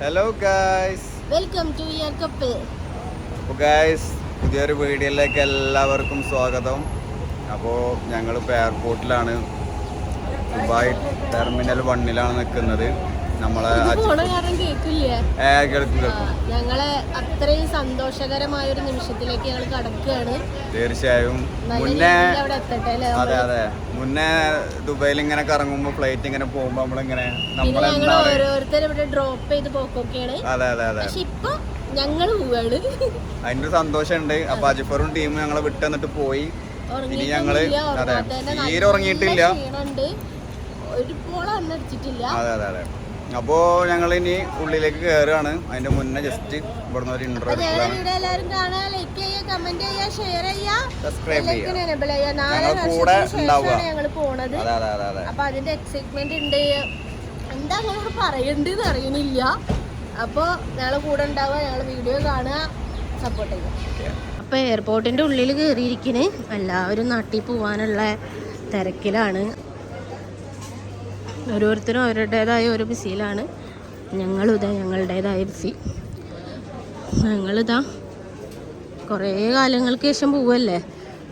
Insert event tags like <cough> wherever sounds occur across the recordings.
Hello guys welcome to ear couple അപ്പോൾ guys പുതിയൊരു വീഡിയോയിലേക്ക് എല്ലാവർക്കും സ്വാഗതം. അപ്പോൾ ഞങ്ങളിപ്പോൾ എയർപോർട്ടിലാണ് ദുബായ് ടെർമിനൽ വണ്ണിലാണ് നിൽക്കുന്നത് നമ്മളെ ഞങ്ങളെ അത്രയും സന്തോഷകരമായ ഒരു നിമിഷത്തിലേക്ക് ഞങ്ങൾ കടക്കുകയാണ്. തീർച്ചയായും. മുന്നേ അതെ അതെ. മുന്നേ ദുബായിൽ ഇങ്ങനെ കറങ്ങുമ്പോൾ ഫ്ലൈറ്റ് ഇങ്ങനെ പോകുമ്പോ നമ്മളിങ്ങനെ ഞങ്ങൾ ഓരോരുത്തരും ഇവിടെ ഡ്രോപ്പ് ചെയ്ത് പോക്കൊക്കെയാണ്. അതെ അതെ അതെ. ഇപ്പൊ ഞങ്ങൾ പോവാണ്. അതിന്റെ സന്തോഷമുണ്ട്. അപ്പൊ അജിഫറും ടീമും ഞങ്ങളെ വിട്ട് തന്നിട്ട് പോയി. ഇനി ഞങ്ങൾ അതെ തീരെ ഉറങ്ങിയിട്ടില്ല. ക്ഷീണമുണ്ട്. ഒരു പോളം എണ്ണ അതെ അതെ അതെ. അപ്പോ ഞങ്ങൾ ഇനി ഉള്ളിലേക്ക് കയറുകയാണ് അതിന്റെ മുന്നേ ജസ്റ്റ് ഇവിടുന്ന് ഒരു ഇന്റർവ്യൂ ചെയ്യുക സബ്സ്ക്രൈബ് കൂടെ ഉണ്ടാവുക. ഞങ്ങൾ അതെ അതെ അതെ അതെ. അപ്പൊ അതിന്റെ എക്സൈറ്റ്മെന്റ് ഉണ്ട്. എന്താ ഞങ്ങൾ പറയണ്ടെന്ന് അറിയണില്ല. അപ്പോൾ ഞങ്ങളെ കൂടെ ഉണ്ടാവുക ഞങ്ങൾ വീഡിയോ കാണുക സപ്പോർട്ട് ചെയ്യുക. അപ്പോൾ എയർപോർട്ടിന്റെ ഉള്ളിൽ കയറിയിരിക്കണ് എല്ലാവരും നാട്ടിൽ പോകാനുള്ള തിരക്കിലാണ്. ഓരോരുത്തരും അവരുടേതായ ഒരു ബിസിയിലാണ്. ഞങ്ങളിതാ ഞങ്ങളുടേതായ ബിസി. ഞങ്ങളിതാ കുറേ കാലങ്ങൾക്ക് ശേഷം പോവല്ലേ?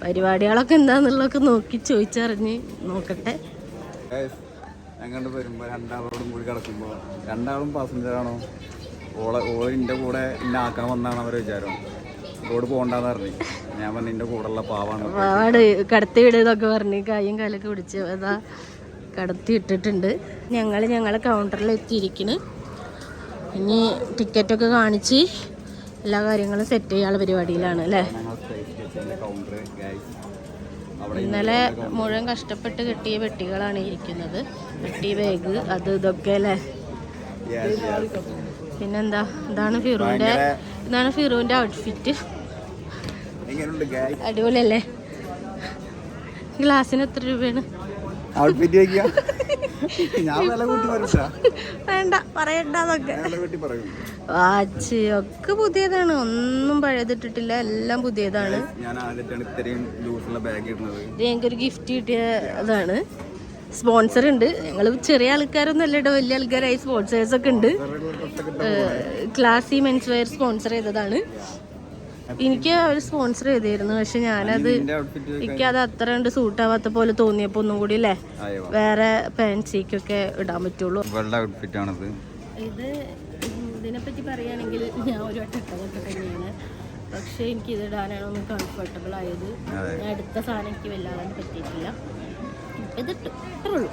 പരിപാടികളൊക്കെ എന്താന്നുള്ളതൊക്കെ നോക്കി ചോദിച്ചറിഞ്ഞ് നോക്കട്ടെ. പാവാട് രണ്ടാളോടും കൂടി കിടക്കുമ്പോൾ രണ്ടാളും പാസഞ്ചറാണോ ഓളെ കൂടെ എന്നെ ആക്കാൻ വന്നാണ് അവരെ വിചാരം. റോഡ് പോകണ്ടെന്ന് പറഞ്ഞു. ഞാൻ പറഞ്ഞു പാവാണ്. പാട് കടത്തി വിടുന്നൊക്കെ പറഞ്ഞ് കായും കാലൊക്കെ പിടിച്ച്. അതാ. കടത്തി ഇട്ടിട്ടുണ്ട് ഞങ്ങൾ ഞങ്ങളെ കൗണ്ടറിൽ എത്തിയിരിക്കുന്നു ഇനി ടിക്കറ്റൊക്കെ കാണിച്ച് എല്ലാ കാര്യങ്ങളും സെറ്റ് ചെയ്യാനുള്ള പരിപാടിയിലാണ് അല്ലേ? ഇന്നലെ മുഴുവൻ കഷ്ടപ്പെട്ട് കിട്ടിയ പെട്ടികളാണ് ഇരിക്കുന്നത്. പെട്ടി ബാഗ് അത് ഇതൊക്കെ അല്ലേ. പിന്നെന്താ? ഇതാണ് ഫിറുവിന്റെ ഇതാണ് ഫിറുവിന്റെ ഔട്ട്ഫിറ്റ് അടിപൊളിയല്ലേ? ഗ്ലാസ്സിന് എത്ര രൂപയാണ്? ഔട്ട്ഫിറ്റ് വെക്കുക ഞാൻ വില കൂട്ടി പറയൂട്ടാ വേണ്ട പറയണ്ട അതൊക്കെ. ഞാൻ വില കൂട്ടി പറയും. വാച്ച് ഒക്കെ പുതിയതാണ്. ഒന്നും പഴയതിട്ടിട്ടില്ല എല്ലാം പുതിയതാണ്. ഞാൻ ആദ്യമായിട്ടാണ് ഇത്രയും ലൂസുള്ള ബാഗ് ഇടുന്നത്. ഇത് ഞങ്ങൾക്കൊരു ഗിഫ്റ്റ് കിട്ടിയ ഇതാണ്. സ്പോൺസർ ഉണ്ട്. ഞങ്ങൾ ചെറിയ ആൾക്കാരൊന്നും അല്ല കേട്ടോ. വലിയ ആൾക്കാരായി സ്പോൺസേഴ്സ് ഒക്കെ ഉണ്ട്. ക്ലാസി മെൻസ് വെയർ സ്പോൺസർ ചെയ്തതാണ്. എനിക്ക് അവർ സ്പോൺസർ ചെയ്തിരുന്നു. പക്ഷെ ഞാനത് എനിക്ക് അത് അത്ര കണ്ട് സൂട്ടാവാത്ത പോലെ തോന്നിയപ്പോ ഒന്നും കൂടി അല്ലേ വേറെ പാൻസിക്കൊക്കെ ഇടാൻ പറ്റുള്ളൂ. ഇത് ഇത് ഇതിനെപ്പറ്റി പറയുകയാണെങ്കിൽ ഞാൻ ഒരു ഒറ്റക്കൊക്കെ തന്നെയാണ്. പക്ഷേ എനിക്ക് ഇത് ഇടാനാണ് ഒന്ന് കംഫർട്ടബിൾ ആയത്. ഞാൻ എടുത്ത സാധനം എനിക്ക് വല്ലാതെ പറ്റിയിട്ടില്ല. ഇത് ഇത്രേ ഉള്ളൂ.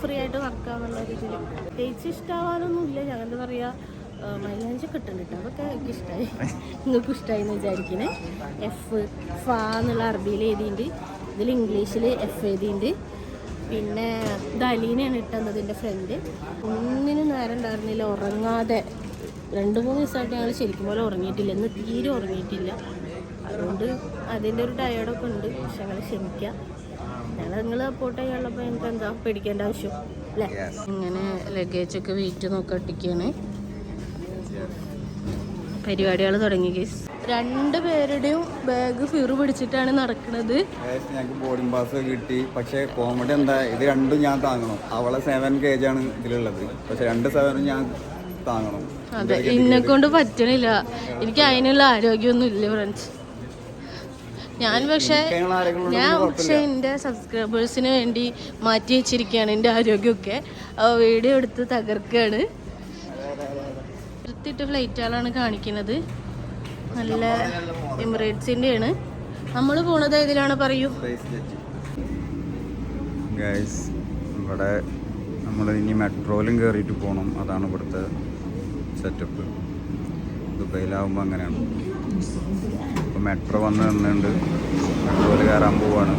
ഫ്രീ ആയിട്ട് വർക്കാവുന്നുള്ള രീതിയിൽ. പ്രത്യേകിച്ച് ഇഷ്ടമാവാനൊന്നുമില്ല ഞാൻ എന്താ പറയുക മൈലാഞ്ചി കിട്ടുന്നുണ്ട് കേട്ടോ അതൊക്കെ എനിക്ക് ഇഷ്ടമായി നിങ്ങൾക്ക് ഇഷ്ടമായി എന്ന് വിചാരിക്കണേ. എഫ് ഫ എന്നുള്ള അറബിയിൽ എഴുതിയിട്ടുണ്ട്. ഇതിൽ ഇംഗ്ലീഷിൽ എഫ് എഴുതിയിട്ടുണ്ട്. പിന്നെ ദലീനെയാണ് ഇട്ടുന്നത് എന്റെ ഫ്രണ്ട് ഒന്നിനും നേരം ഉണ്ടായിരുന്നില്ല. ഉറങ്ങാതെ. രണ്ട് മൂന്ന് ദിവസമായിട്ട് ഞങ്ങൾ ശരിക്കും പോലെ ഉറങ്ങിയിട്ടില്ല. ഇന്ന് തീരെ ഉറങ്ങിയിട്ടില്ല. അതുകൊണ്ട് അതിന്റെ ഒരു ടയേർഡൊക്കെ ഉണ്ട്. പക്ഷെ ഞങ്ങൾ ക്ഷമിക്കുക ഞങ്ങൾ നിങ്ങൾ സപ്പോർട്ട് ചെയ്യാനുള്ളപ്പോൾ എനിക്ക് എന്താ പേടിക്കേണ്ട ആവശ്യം? അല്ലേ? ഇങ്ങനെ ലഗേജൊക്കെ വെയിറ്റ് നോക്കി ഒട്ടിക്കുകയാണ്. പരിപാടികൾ തുടങ്ങി കേസ് രണ്ട് പേരുടെയും ബാഗ് ഫിറു പിടിച്ചിട്ടാണ് നടക്കുന്നത് ഞങ്ങൾക്ക് ബോർഡിംഗ് പാസ് കിട്ടി. പക്ഷേ കോമഡി എന്താ? ഇത് രണ്ടും ഞാൻ താങ്ങണം. അവളെ സെവൻ കേജ് ആണ് ഇതിലുള്ളത്. പക്ഷെ രണ്ട് സെവനും ഞാൻ താങ്ങണം. അതെ എന്നെ കൊണ്ട് പറ്റണില്ല. എനിക്ക് അതിനുള്ള ആരോഗ്യമൊന്നും ഇല്ല ഫ്രണ്ട്സ് ഞാൻ പക്ഷേ ഞാൻ പക്ഷേ എന്റെ സബ്സ്ക്രൈബേഴ്സിന് വേണ്ടി മാറ്റി വെച്ചിരിക്കുകയാണ് എന്റെ ആരോഗ്യമൊക്കെ. വീഡിയോ എടുത്ത് തകർക്കുകയാണ്. എടുത്തിട്ട് ഫ്ലൈറ്റുകളാണ് കാണിക്കുന്നത്. നല്ല എമിറേറ്റ്സിന്റെയാണ് നമ്മൾ പോണത് ഏതിലാണ് പറയൂ? ഇവിടെ നമ്മൾ ഇനി മെട്രോയിലും കയറിയിട്ട് പോകണം അതാണ് ഇവിടുത്തെ സെറ്റപ്പ് ദുബൈയിലാവുമ്പോൾ അങ്ങനെയാണ്. ഇപ്പോൾ മെട്രോ വന്ന് നിന്നുണ്ട്. മെട്രോയിൽ കയറാൻ പോവാണ്.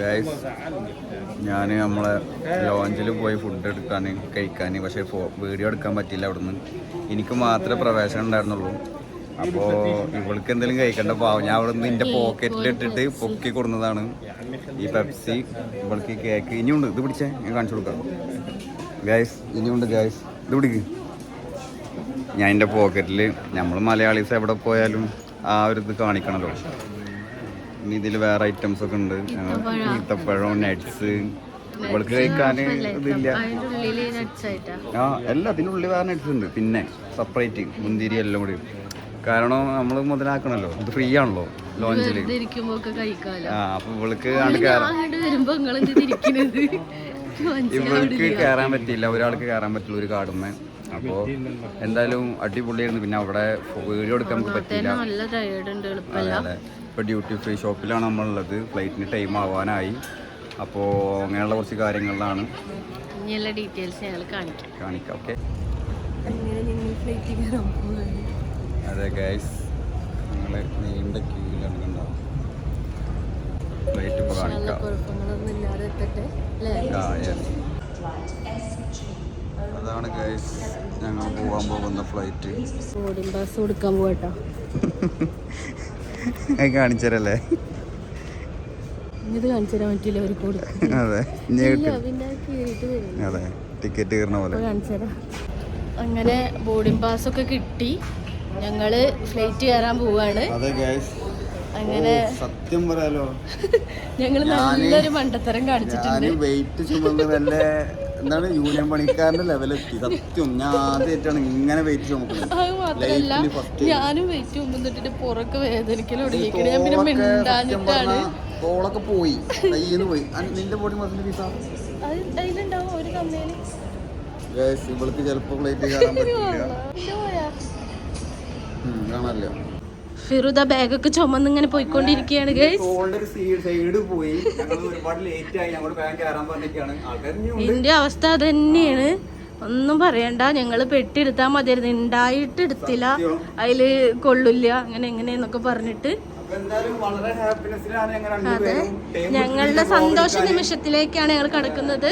ഗൈസ് ഞാൻ നമ്മളെ ലോഞ്ചിൽ പോയി ഫുഡ് എടുക്കാൻ കഴിക്കാൻ പക്ഷേ ഫോ വീഡിയോ എടുക്കാൻ പറ്റില്ല അവിടുന്ന്. എനിക്ക് മാത്രമേ പ്രവേശനം ഉണ്ടായിരുന്നുള്ളൂ. അപ്പോൾ ഇവൾക്ക് എന്തെങ്കിലും കഴിക്കേണ്ട പാവം. ഞാൻ അവിടെ നിന്ന് എന്റെ പോക്കറ്റിൽ ഇട്ടിട്ട് പൊക്കി കൊടുന്നതാണ്. ഈ പെപ്സി ഇവൾക്ക് കേക്ക് ഇനിയുണ്ട്. ഇത് പിടിച്ചേ. ഞാൻ കാണിച്ചു കൊടുക്കാം. ഗൈസ് ഇനിയുണ്ട് ഗൈസ് ഇത് പിടിക്ക്. ഞാൻ എന്റെ പോക്കറ്റിൽ നമ്മൾ മലയാളീസ് എവിടെ പോയാലും ആ ഒരു ഇത് കാണിക്കണമല്ലോ ഇനി ഇതിൽ വേറെ ഐറ്റംസ് ഒക്കെ ഉണ്ട്. ഈത്തപ്പഴം. നട്സ് ഇവൾക്ക് കഴിക്കാൻ ഇതില്ല. ആ എല്ലാ ഉള്ളിൽ വേറെ നട്സ് ഉണ്ട്. പിന്നെ സെപ്പറേറ്റ് മുന്തിരി എല്ലാം കൂടി. കാരണം നമ്മൾ മുതലാക്കണല്ലോ. ഇത് ഫ്രീ ആണല്ലോ ലോഞ്ചിൽ ആ അപ്പൊ ഇവൾക്ക് ഇവൾക്ക് കയറാൻ പറ്റിയില്ല. ഒരാൾക്ക് കയറാൻ പറ്റില്ല ഒരു കാടുമ്മേ അപ്പോ എന്തായാലും അടിപൊളിയായിരുന്നു. പിന്നെ അവിടെ വീഡിയോ എടുക്കാൻ നമുക്ക് പറ്റിയില്ല. ഇപ്പോൾ ഡ്യൂട്ടി ഫ്രീ ഷോപ്പിലാണ് നമ്മളുള്ളത്. ഫ്ലൈറ്റിന് ടൈം ആവാനായി. അപ്പോൾ അങ്ങനെയുള്ള കുറച്ച് കാര്യങ്ങളിലാണ്. ഇനിയുള്ള ഡീറ്റെയിൽസ് ഞങ്ങൾ കാണിക്കാം. ഓക്കെ അതെ ഗൈസ് നീണ്ട കണ്ടാവും ഫ്ലൈറ്റ് ഇപ്പോൾ കാണിക്കാം. അതാണ് ഗൈസ് ഞങ്ങൾ പോകാൻ പോകുന്ന ഫ്ലൈറ്റ് ബോർഡിംഗ് പാസ് കൊടുക്കാൻ പോകട്ടോ <laughs> കാണിച്ചരല്ലേ? ഇത് പറ്റില്ല അതെ അതെ ടിക്കറ്റ് കയറുന്ന പോലെ. അങ്ങനെ ബോർഡിംഗ് പാസ് ഒക്കെ കിട്ടി. ഞങ്ങൾ ഫ്ലൈറ്റ് കയറാൻ പോവാണ്. അങ്ങനെ സത്യം പറയാലോ. <laughs> ഞങ്ങൾ നല്ലൊരു മണ്ടത്തരം കാണിച്ചിട്ടുണ്ട്. വെയിറ്റ് ചുമന്ന് എന്താണ്? യൂണിയൻ പണിക്കാരന്റെ ലെവലെത്തി സത്യം ഞാൻ ആദ്യമായിട്ടാണ് ഇങ്ങനെ വെയിറ്റ് ചുമക്കുന്നത്. ഞാനും വെയിറ്റ് പുറക്ക് തോളൊക്കെ പോയി. കയ്യിൽ പോയി. നിന്റെ ബോഡി മസിന്റെ പീസ ഇവൾക്ക് ചിലപ്പോ പ്ലേറ്റ് കാണാൻ പറ്റില്ല. <laughs> കാണാല്ലോ ഫിറുദ ബാഗൊക്കെ ചുമന്നിങ്ങനെ പോയിക്കൊണ്ടിരിക്കുകയാണ് ഇതിന്റെ അവസ്ഥ അത് തന്നെയാണ് ഒന്നും പറയണ്ട. ഞങ്ങൾ പെട്ടെടുത്താ മതിയായിരുന്നു. ഉണ്ടായിട്ട് എടുത്തില്ല അതിൽ കൊള്ളില്ല. അങ്ങനെ എങ്ങനെയെന്നൊക്കെ പറഞ്ഞിട്ട്. അതെ. ഞങ്ങളുടെ സന്തോഷ നിമിഷത്തിലേക്കാണ് ഞങ്ങൾ കടക്കുന്നത്.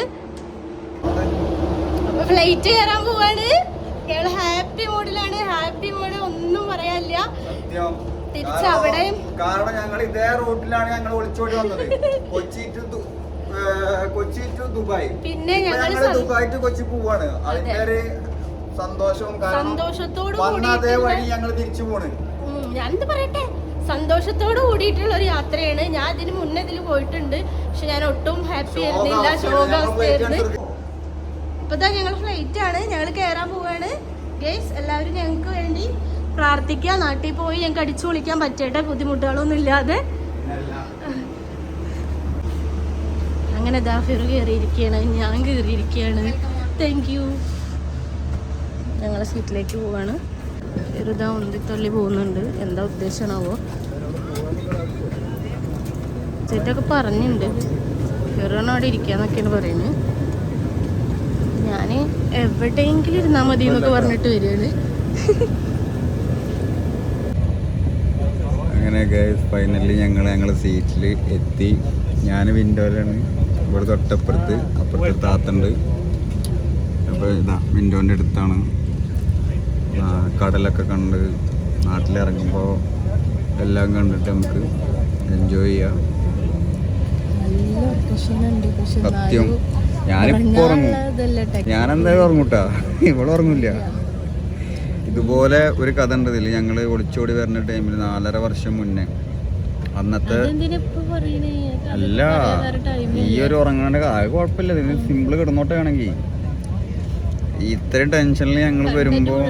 അപ്പൊ ഫ്ലൈറ്റ് കയറാൻ പോവാണ്. ഞങ്ങൾ ഹാപ്പി മോഡിലാണ് ഹാപ്പി മോഡ് ഒന്നും പറയാനില്ല. സത്യം. തിരിച്ച് കാരണം- ഞങ്ങൾ ഇതേ റൂട്ടിലാണ് ഞങ്ങൾ ഒളിച്ചോടി വന്നത്. Kochi to Kochi to Dubai. പിന്നെ ഞങ്ങൾ ദുബായ് ടു കൊച്ചി പോവാണ്. അതിന്റെ ഒരു സന്തോഷവും കാരണം സന്തോഷത്തോട് അതേ വഴി ഞങ്ങൾ തിരിച്ചു പോണ്. ഞാനെന്ത് പറയട്ടെ. സന്തോഷത്തോട് കൂടിയിട്ടുള്ള ഒരു യാത്രയാണ്. ഞാൻ ഇതിന് മുന്നേ ഇതിൽ പോയിട്ടുണ്ട്. പക്ഷെ ഞാൻ ഒട്ടും ഹാപ്പി ആയിരുന്നില്ല. ശോകാവസ്ഥയായിരുന്നു ഇപ്പൊ ഞങ്ങൾ ഫ്ലൈറ്റ് ആണ്. ഞങ്ങൾ കയറാൻ പോവാണ്. ഗേസ് എല്ലാവരും ഞങ്ങൾക്ക് വേണ്ടി പ്രാർത്ഥിക്കുക. നാട്ടിൽ പോയി ഞങ്ങൾക്ക് അടിച്ചു പൊളിക്കാൻ പറ്റട്ടെ. ബുദ്ധിമുട്ടുകളൊന്നും ഇല്ലാതെ അങ്ങനെ ദാ ഫിറു കയറിയിരിക്കുകയാണ്. ഞാൻ കയറിയിരിക്കുകയാണ്. താങ്ക് യു ഞങ്ങളെ സീറ്റിലേക്ക് പോവാണ്. ഫിറുദ ഉന്തിത്തള്ളി പോകുന്നുണ്ട്. എന്താ ഉദ്ദേശമാണാവോ? ചേട്ടൊക്കെ പറഞ്ഞിട്ടുണ്ട്. കയറണം അവിടെ ഇരിക്കാന്നൊക്കെയാണ് പറയുന്നത്. ഞാൻ എവിടെയെങ്കിലും ഇരുന്നാൽ മതി എന്നൊക്കെ പറഞ്ഞിട്ട് വരികയാണ്. അങ്ങനെ ഫൈനലി ഞങ്ങൾ ഞങ്ങളെ സീറ്റിൽ എത്തി. ഞാൻ വിൻഡോയിലാണ് ഇവിടെ തൊട്ടപ്പുറത്ത് അപ്പുറത്ത് താത്തുണ്ട്. അപ്പോൾ ഇതാ വിൻഡോന്റെ അടുത്താണ്. കടലൊക്കെ കണ്ട് നാട്ടിലിറങ്ങുമ്പോൾ എല്ലാം കണ്ടിട്ട് നമുക്ക് എൻജോയ് ചെയ്യാം. സത്യം. ഞാനിപ്പോൾ ഉറങ്ങും. ഞാൻ എന്തായാലും ഉറങ്ങൂട്ടാ. ഇവിടെ ഉറങ്ങില്ല. ഇതുപോലെ ഒരു കഥ ഉണ്ട് ഇതിൽ ഞങ്ങൾ ഒളിച്ചോടി വരുന്ന ടൈമിൽ നാലര വർഷം മുന്നേ. അന്നത്തെ അല്ല ഈ ഒരു ഉറങ്ങാണ്ട് അത് കുഴപ്പമില്ല. ഇതിന് സിമ്പിൾ കിടന്നോട്ടെ ആണെങ്കിൽ ഇത്രയും ടെൻഷനിൽ ഞങ്ങൾ വരുമ്പോൾ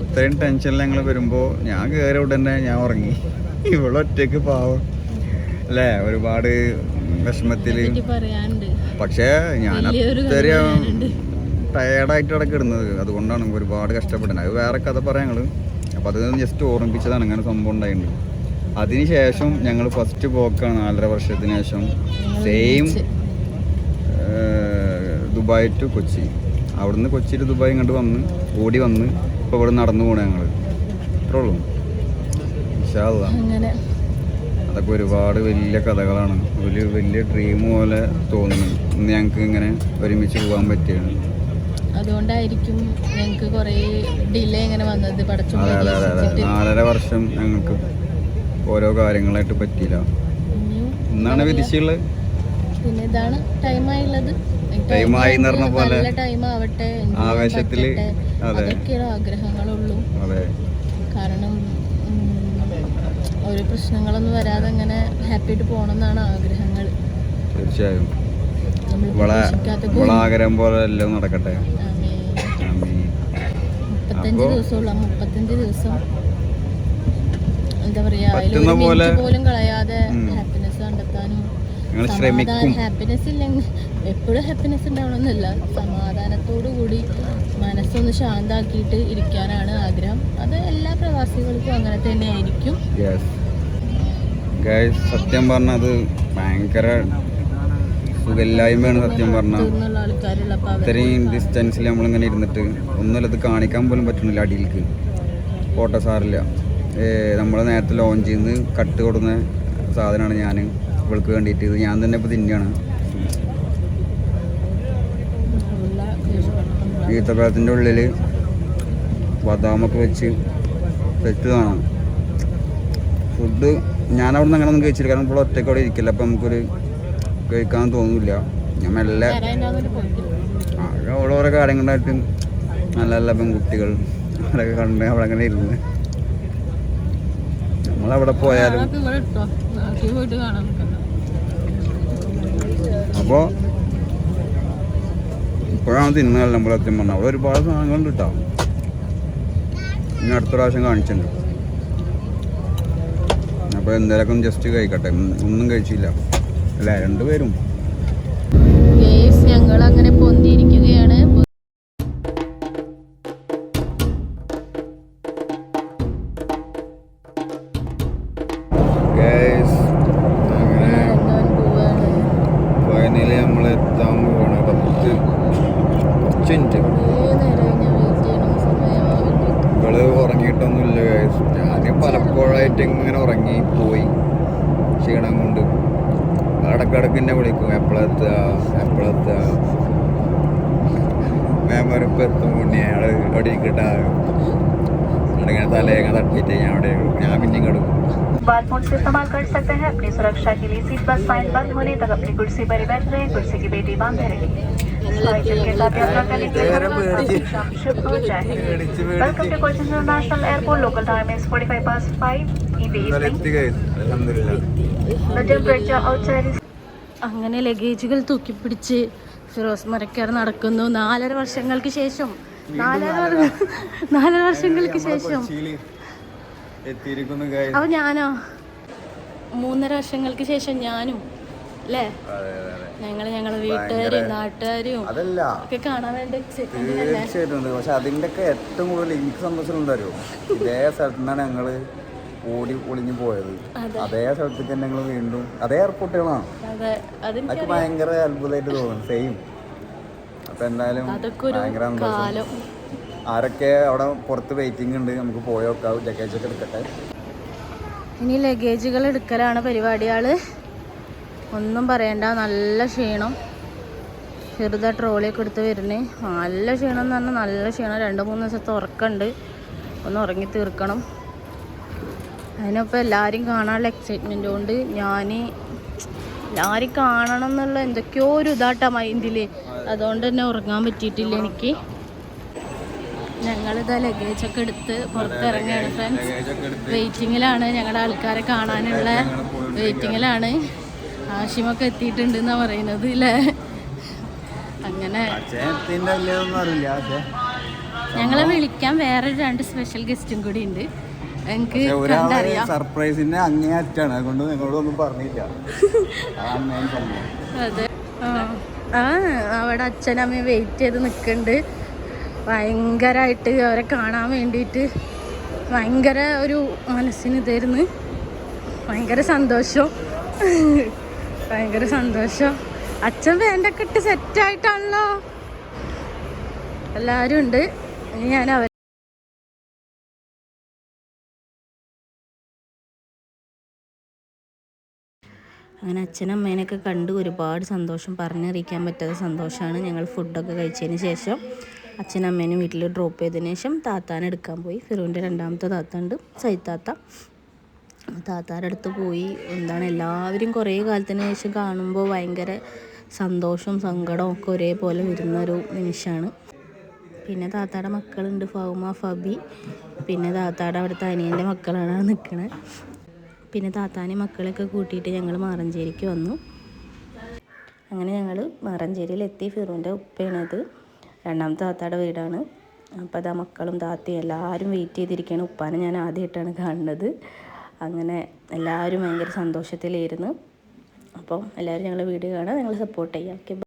ഇത്രയും ടെൻഷനിൽ ഞങ്ങൾ വരുമ്പോൾ ഞാൻ കയറി ഉടനെ ഞാൻ ഉറങ്ങി. <laughs> ഇവിടെ ഒറ്റയ്ക്ക് പാവം. അല്ലേ? ഒരുപാട് വിഷമത്തിൽ പക്ഷേ ഞാൻ അത്രയും ടയേർഡായിട്ട് ഇടയ്ക്ക് കിടന്നത് അതുകൊണ്ടാണ് ഒരുപാട് കഷ്ടപ്പെടുന്നത്. അത് വേറെ കഥ പറയാം ഞങ്ങൾ അപ്പോൾ അത് ജസ്റ്റ് ഓർമ്മിപ്പിച്ചതാണ്. അങ്ങനെ സംഭവം ഉണ്ടായിട്ടുണ്ട്. അതിനുശേഷം ഞങ്ങൾ ഫസ്റ്റ് പോക്കാണ് നാലര വർഷത്തിന് ശേഷം. Same Dubai to Kochi. അവിടുന്ന് കൊച്ചി ടു ദുബായ് ഇങ്ങോട്ട് വന്ന് ഓടി വന്ന് ഇപ്പോൾ ഇവിടെ നടന്നു പോണേ ഞങ്ങൾ ഇത്രേ ഉള്ളൂ. അതൊക്കെ ഒരുപാട് വലിയ കഥകളാണ്. ഒരു വലിയ ഡ്രീം പോലെ തോന്നുന്നു. ഇന്ന് ഞങ്ങൾക്ക് ഇങ്ങനെ ഒരുമിച്ച് പോകാൻ പറ്റിയാണ് അതുകൊണ്ടായിരിക്കും ഞങ്ങൾക്ക് കുറേ ഡിലേ ഇങ്ങനെ വന്നത് പടച്ചു അതെ അതെ അതെ അതെ. നാലര വർഷം ഞങ്ങൾക്ക് ഓരോ കാര്യങ്ങളായിട്ട് പറ്റിയില്ല. ഇന്നാണ് വിധിച്ചുള്ളത് പിന്നെ ഇതാണ് ടൈം ആയുള്ളത്. Time ആയി എന്ന് പറഞ്ഞ പോലെ നല്ല ടൈം ആവട്ടെ enjoy ആവേശത്തിൽ പറ്റട്ടെ. അതെ. അതൊക്കെയാണ് ആഗ്രഹങ്ങളുള്ളൂ. അതെ. കാരണം ഉം, ഒരു പ്രശ്നങ്ങളൊന്നും വരാതെ അങ്ങനെ ഹാപ്പി ആയിട്ട് പോകണം എന്നാണ് ആഗ്രഹങ്ങൾ. തീർച്ചയായും. ആഗ്രഹം പോലെ എല്ലാം നടക്കട്ടെ ആമേൻ. ആമീൻ. മുപ്പത്തഞ്ച് ദിവസമുള്ള മുപ്പത്തഞ്ച് ദിവസം എന്താ പറയാ പോലെ- കളയാതെ. ഹാപ്പിനെസ് കണ്ടെത്താനും ഹാപ്പിനെസ് ഇല്ലെങ്കിൽ എപ്പോഴും ഹാപ്പിനെസ് ഉണ്ടാവണമെന്നില്ല സമാധാനത്തോടു കൂടി മനസ്സൊന്ന് ശാന്താക്കിയിട്ട് ഇരിക്കാനാണ് ആഗ്രഹം അത് എല്ലാ പ്രവാസികൾക്കും അങ്ങനെ തന്നെ ആയിരിക്കും സത്യം പറഞ്ഞത് ഭയങ്കര സുഖമില്ലായ്മയാണ് സത്യം പറഞ്ഞാൽ അപ്പോൾ ഇത്രയും ഡിസ്റ്റൻസിൽ നമ്മളിങ്ങനെ ഇരുന്നിട്ട് ഒന്നുമില്ല അത് കാണിക്കാൻ പോലും പറ്റുന്നില്ല അടിയിലേക്ക് ഫോട്ടോ സാറില്ല. നമ്മൾ നേരത്തെ ലോഞ്ച് ചെയ്യുന്ന കട്ട് കൊടുക്കുന്ന സാധനമാണ് ഞാൻ ഇവൾക്ക് വേണ്ടിയിട്ട്. ഇത് ഞാൻ തന്നെ ഇപ്പോൾ ദേഷ്യപ്പെട്ടു. ഈത്തപ്പഴത്തിന്റെ ഉള്ളിൽ ബദാമൊക്കെ വെച്ച് സെറ്റ് കാണാം. ഫുഡ് ഞാൻ അവിടെ നിന്ന് അങ്ങനെ ഒന്നും കഴിച്ചില്ല. കാരണം ഇപ്പോൾ ഒറ്റയ്ക്ക് അവിടെ ഇരിക്കില്ല. അപ്പം നമുക്കൊരു കഴിക്കാൻ തോന്നില്ല. ഞാൻ മെല്ലെ അവിടെ ഓരോ കാര്യങ്ങളായിട്ട് നല്ല നല്ല പെൺകുട്ടികൾ അവരൊക്കെ കണ്ട് അവിടെ അങ്ങനെ ഇരുന്ന്. നമ്മളവിടെ പോയാലും അപ്പോ അപ്പോൾ ഇപ്പോഴാണ് തിന്നുകയല്ല നമ്മൾ സത്യം പറഞ്ഞത് അവിടെ ഒരുപാട് സാധനങ്ങളുണ്ട് കേട്ടോ ഇനി അടുത്ത പ്രാവശ്യം കാണിച്ചിട്ടുണ്ട്. അപ്പോൾ എന്തെങ്കിലുമൊക്കെ ജസ്റ്റ് കഴിക്കട്ടെ. ഒന്നും കഴിച്ചില്ല. അല്ല? രണ്ടുപേരും. ഞങ്ങൾ അങ്ങനെ പൊന്തിയിരിക്കുകയാണ്. ഫൈനലി നമ്മൾ എത്താൻ പോവാണ്. പത്ത് കുറച്ച് മിനിറ്റ്. ഇവൾ ഉറങ്ങിയിട്ടൊന്നുമില്ല ഞാൻ പലപ്പോഴായിട്ട് ഇങ്ങനെ ഉറങ്ങി പോയി ക്ഷീണം കൊണ്ട്. ഇടക്കിടക്ക് എന്നെ വിളിക്കും എപ്പോഴെത്തുക എപ്പോഴെത്തുക മേമരപ്പ് എത്തും മുന്നേ അയാൾ അവിടെ ഇരിക്കട്ടെ ഇങ്ങനെ തലയൊക്കെ തട്ടിയിട്ട് ഞാൻ അവിടെ ഞാൻ പിന്നെയും കിടക്കും मोबाइल फोन से इस्तेमाल कर सकते हैं अपनी सुरक्षा के लिए सीट बस साइन बंद होने तक अपनी कुर्सी पर ही बैठ रहे कुर्सी की बेटी बांधे रही फ्लाइट के साथ यात्रा करने के लिए പേടിച്ച് शिप पहुंच जाए പേടിച്ച് welcome to Cochin international airport local time is 45 past 5 in the ഇന്നലെ evening എത്തി ഗൈസ് അൽഹംദുലില്ലാ the temperature outside is അങ്ങനെ ലഗേജുകൾ തൂക്കിപ്പിടിച്ച് ഫിറോസ് മരക്കാർ നടക്കുന്നു. നാലര വർഷങ്ങൾക്ക് ശേഷം നാലര നാലര. <laughs> വർഷങ്ങൾക്ക് ശേഷം. അപ്പൊ ഞാനോ? മൂന്നര വർഷങ്ങൾക്ക് ശേഷം ഞാനും അല്ലേ ഞങ്ങൾ ഞങ്ങളെ വീട്ടുകാരും നാട്ടുകാരും ഒക്കെ കാണാൻ വേണ്ടി തീർച്ചയായിട്ടും. പക്ഷെ അതിന്റെ ഒക്കെ ഏറ്റവും കൂടുതൽ എനിക്ക് സന്തോഷം എന്താ ഇതേ സ്ഥലത്തുനിന്നാണ് ഞങ്ങൾ ഓടി ഒളിഞ്ഞു പോയത്. അതേ. സ്ഥലത്തേക്ക് തന്നെ ഞങ്ങൾ വീണ്ടും അതേ എയർപോർട്ടുകളാണ്. അതൊക്കെ ഭയങ്കര അത്ഭുതമായിട്ട് തോന്നുന്നു സെയിം അപ്പൊ എന്തായാലും ഭയങ്കര ആരൊക്കെ അവിടെ പുറത്ത് വെയിറ്റിംഗ് ഉണ്ട് നമുക്ക് പോയോക്കാം ലഗേജ് ഒക്കെ എടുക്കട്ടെ. ഇനി ലഗേജുകൾ എടുക്കലാണ് പരിപാടികൾ ഒന്നും പറയണ്ട നല്ല ക്ഷീണം. ചെറുതാ ട്രോളിയൊക്കെ എടുത്ത് വരുന്നേ. നല്ല ക്ഷീണം എന്ന് പറഞ്ഞാൽ നല്ല ക്ഷീണം. രണ്ട് മൂന്ന് ദിവസത്തെ ഉറക്കമുണ്ട് ഒന്ന് ഉറങ്ങി തീർക്കണം. അതിനൊപ്പം എല്ലാവരും കാണാനുള്ള എക്സൈറ്റ്മെന്റ് കൊണ്ട് ഞാൻ എല്ലാവരും കാണണം എന്നുള്ള എന്തൊക്കെയോ ഒരു ഇതാട്ടാ മൈൻഡിൽ അതുകൊണ്ട് തന്നെ ഉറങ്ങാൻ പറ്റിയിട്ടില്ല എനിക്ക്. ഞങ്ങളിതാ ലഗേജൊക്കെ എടുത്ത് പുറത്തിറങ്ങിയാണ് ഫ്രണ്ട്സ് വെയിറ്റിങ്ങിലാണ് ഞങ്ങളുടെ ആൾക്കാരെ കാണാനുള്ള വെയിറ്റിങ്ങിലാണ് ആഷിമൊക്കെ എത്തിയിട്ടുണ്ട് എന്നാ പറയുന്നത് ഇല്ലേ അങ്ങനെ. ഞങ്ങളെ വിളിക്കാൻ വേറെ രണ്ട് സ്പെഷ്യൽ ഗസ്റ്റും കൂടി ഉണ്ട്. എനിക്ക് ഒരാളെ സർപ്രൈസിന്റെ അങ്ങേയറ്റാണ് അതുകൊണ്ട് നിങ്ങളോട് ഒന്നും പറഞ്ഞില്ല. അതെ. ആ ആ അവിടെ അച്ഛനമ്മയും വെയിറ്റ് ചെയ്ത് നിൽക്കുന്നുണ്ട് ഭയങ്കരമായിട്ട് അവരെ കാണാൻ വേണ്ടിയിട്ട് ഭയങ്കര ഒരു മനസ്സിന് ഇതായിരുന്നു. ഭയങ്കര സന്തോഷം. ഭയങ്കര സന്തോഷം. അച്ഛൻ വേണ്ടൊക്കെ ഇട്ട് സെറ്റായിട്ടാണല്ലോ എല്ലാവരും ഉണ്ട്. ഞാൻ അവർ അങ്ങനെ അച്ഛനും അമ്മേനെയൊക്കെ കണ്ട് ഒരുപാട് സന്തോഷം പറഞ്ഞറിയിക്കാൻ പറ്റാത്ത സന്തോഷമാണ് ഞങ്ങൾ ഫുഡൊക്കെ കഴിച്ചതിന് ശേഷം. അച്ഛനും അമ്മേനും വീട്ടിൽ ഡ്രോപ്പ് ചെയ്തതിന് ശേഷം താത്താനെ എടുക്കാൻ പോയി. ഫിറുവിന്റെ രണ്ടാമത്തെ താത്ത ഉണ്ട് സൈത്താത്ത താത്താരുടെ അടുത്ത് പോയി. എന്താണ് എല്ലാവരും കുറേ കാലത്തിന് ശേഷം കാണുമ്പോൾ ഭയങ്കര സന്തോഷവും സങ്കടവും ഒക്കെ ഒരേപോലെ വരുന്ന ഒരു നിമിഷമാണ്. പിന്നെ താത്താടെ മക്കളുണ്ട് ഫൗമ ഫബി. പിന്നെ താത്താടെ അവിടുത്തെ അനിയന്റെ മക്കളാണ് നിൽക്കുന്നത് പിന്നെ താത്താനെ മക്കളെയൊക്കെ കൂട്ടിയിട്ട് ഞങ്ങൾ മാറഞ്ചേരിക്ക് വന്നു. അങ്ങനെ ഞങ്ങൾ മാറഞ്ചേരിയിലെത്തി. ഫിറൂന്റെ ഉപ്പയാണത്. രണ്ടാമത്തെ താത്തയുടെ വീടാണ്. അപ്പോൾ അതാ മക്കളും താത്തയും എല്ലാവരും വെയിറ്റ് ചെയ്തിരിക്കുകയാണ് ഉപ്പാനെ ഞാൻ ആദ്യമായിട്ടാണ് കാണുന്നത്. അങ്ങനെ എല്ലാവരും ഭയങ്കര സന്തോഷത്തിലായിരുന്നു. അപ്പം എല്ലാവരും ഞങ്ങളെ വീട് കാണാൻ ഞങ്ങൾ സപ്പോർട്ട് ചെയ്യാം. ഓക്കെ